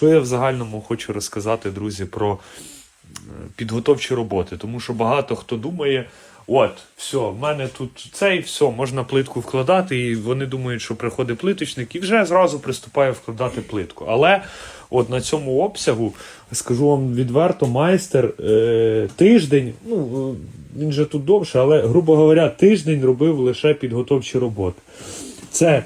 Що я в загальному хочу розказати, друзі, про е, підготовчі роботи, тому що багато хто думає. От, все, в мене тут цей, все, можна плитку вкладати, і вони думають, що приходить плиточник і вже зразу приступає вкладати плитку. Але от на цьому обсягу, скажу вам відверто, майстер е, тиждень, ну він же тут довше, але, грубо говоря, тиждень робив лише підготовчі роботи. Це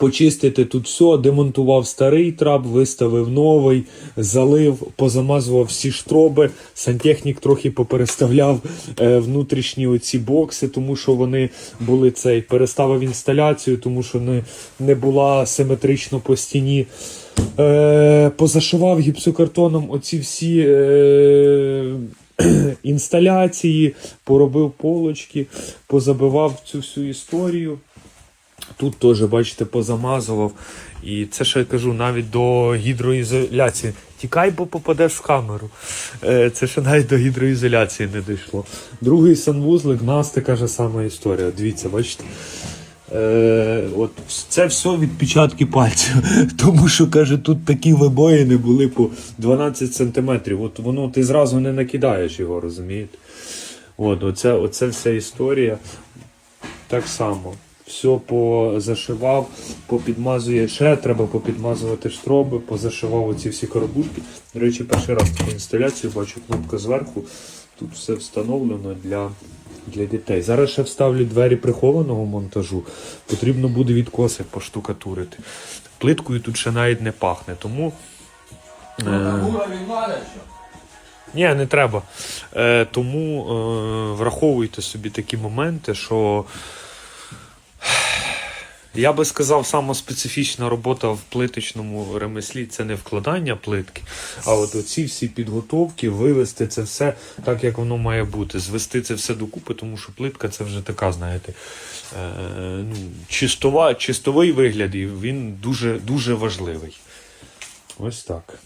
почистити тут все, демонтував старий трап, виставив новий, залив, позамазував всі штроби. Сантехнік трохи попереставляв е, внутрішні оці бокси, тому що вони були цей, переставив інсталяцію, тому що не, не була симетрично по стіні. Е, позашивав гіпсокартоном оці всі. Е, Інсталяції, поробив полочки, позабивав цю всю історію. Тут теж, бачите, позамазував. І це ще я кажу, навіть до гідроізоляції. Тікай, бо попадеш в камеру. Е, Це ще навіть до гідроізоляції не дійшло. Другий санвузлик, нас така ж сама історія. Дивіться, бачите. Е, от це все відпечатки пальців. Тому що каже, тут такі вибоїни були по 12 сантиметрів. От воно ти зразу не накидаєш його, розумієте? От, оце, оце вся історія. Так само. Все позашивав, попідмазує ще, треба попідмазувати штроби, позашивав оці всі коробушки. До речі, перший раз таку інсталяцію бачу кнопка зверху. Тут все встановлено для, для дітей. Зараз ще вставлю двері прихованого монтажу. Потрібно буде відкоси поштукатурити. Плиткою тут ще навіть не пахне, тому. Е, надо що? ні, не треба. Е, тому е, враховуйте собі такі моменти, що я би сказав, сама специфічна робота в плиточному ремеслі це не вкладання плитки, а от оці всі підготовки, вивести це все так, як воно має бути, звести це все докупи, тому що плитка це вже така, знаєте, е, ну, чистова, чистовий вигляд, і він дуже, дуже важливий. Ось так.